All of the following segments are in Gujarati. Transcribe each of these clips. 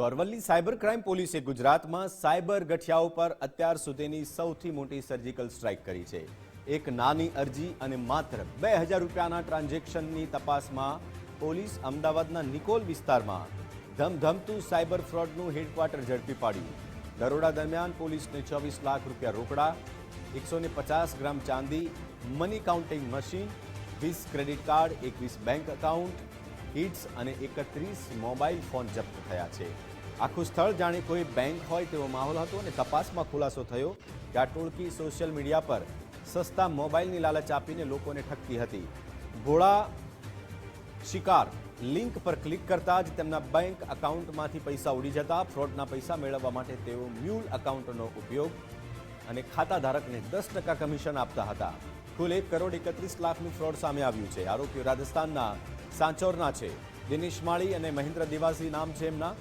તો અરવલ્લી સાયબર ક્રાઇમ પોલીસે ગુજરાતમાં સાયબર ગઠિયાઓ પર અત્યાર સુધીની સૌથી મોટી સર્જિકલ સ્ટ્રાઇક કરી છે. એક નાની અરજી અને માત્ર બે હજાર રૂપિયાના ટ્રાન્ઝેક્શનની તપાસમાં પોલીસ અમદાવાદના નિકોલ વિસ્તારમાં ધમધમતું સાયબર ફ્રોડનું હેડક્વાર્ટર ઝડપી પાડ્યું. દરોડા દરમિયાન પોલીસને ચોવીસ લાખ રૂપિયા રોકડા, એકસો પચાસ ગ્રામ ચાંદી, મની કાઉન્ટિંગ મશીન, વીસ ક્રેડિટ કાર્ડ, એકવીસ બેંક એકાઉન્ટ હિટ્સ અને એકત્રીસ મોબાઈલ ફોન જપ્ત થયા છે. આખું સ્થળ જાણે કોઈ બેંક હોય તેવો માહોલ હતો અને તપાસમાં ખુલાસો થયો કે આ ટોળકી સોશિયલ મીડિયા પર સસ્તા મોબાઈલની લાલચ આપીને લોકોને ઠગતી હતી. ભોળા શિકાર લિંક પર ક્લિક કરતા જ તેમના બેંક એકાઉન્ટમાંથી પૈસા ઉડી જતા ફ્રોડના પૈસા મેળવવા માટે તેઓ મ્યુલ એકાઉન્ટનો ઉપયોગ અને ખાતાધારકને દસ ટકા કમિશન આપતા હતા. કુલ એક કરોડ એકત્રીસ લાખનું ફ્રોડ સામે આવ્યું છે. આરોપીઓ રાજસ્થાનના સાંચોરના છે. દિનેશ માળી અને મહેન્દ્ર દિવાસી નામ છે એમના,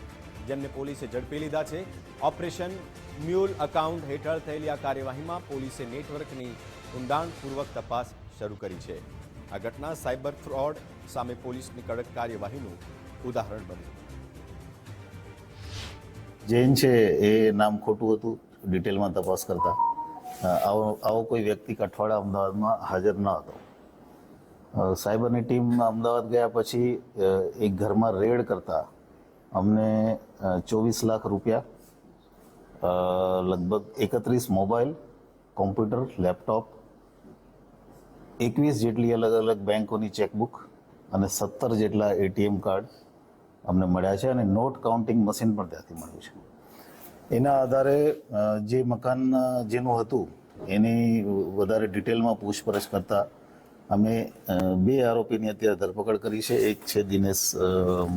જેમને પોલીસે ઝડપી લીધા છે. ઓપરેશન મ્યુલ એકાઉન્ટ હેઠળ થયેલી આ કાર્યવાહીમાં પોલીસે નેટવર્કની ઊંડાણપૂર્વક તપાસ શરૂ કરી છે. આ ઘટના સાયબર ફ્રોડ સામે પોલીસની કડક કાર્યવાહીનું ઉદાહરણ બન્યું. જૈન છે એ નામ ખોટું હતું, ડિટેલમાં તપાસ કરતા. આવો આવો કોઈ વ્યક્તિ કઠવાડા અમદાવાદમાં હાજર ન હતો. સાયબરની ટીમ અમદાવાદ ગયા પછી એક ઘરમાં રેડ કરતા અમને ચોવીસ લાખ રૂપિયા લગભગ એકત્રીસ મોબાઈલ, કોમ્પ્યુટર, લેપટોપ, એકવીસ જેટલી અલગ અલગ બેંકોની ચેકબુક અને સત્તર જેટલા એટીએમ કાર્ડ અમને મળ્યા છે અને નોટ કાઉન્ટિંગ મશીન પણ ત્યાંથી મળ્યું છે. એના આધારે જે મકાન જેનું હતું, એની વધારે ડિટેલમાં પૂછપરછ કરતા અમે બે આરોપીની અત્યારે ધરપકડ કરી છે. એક છે દિનેશ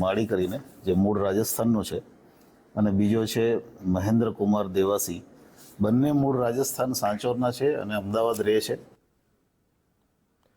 માળી કરીને, જે મૂળ રાજસ્થાનનો છે. અને બીજો છે મહેન્દ્ર કુમાર દેવાસી. બંને મૂળ રાજસ્થાન સાંચોરના છે અને અમદાવાદ રહે છે.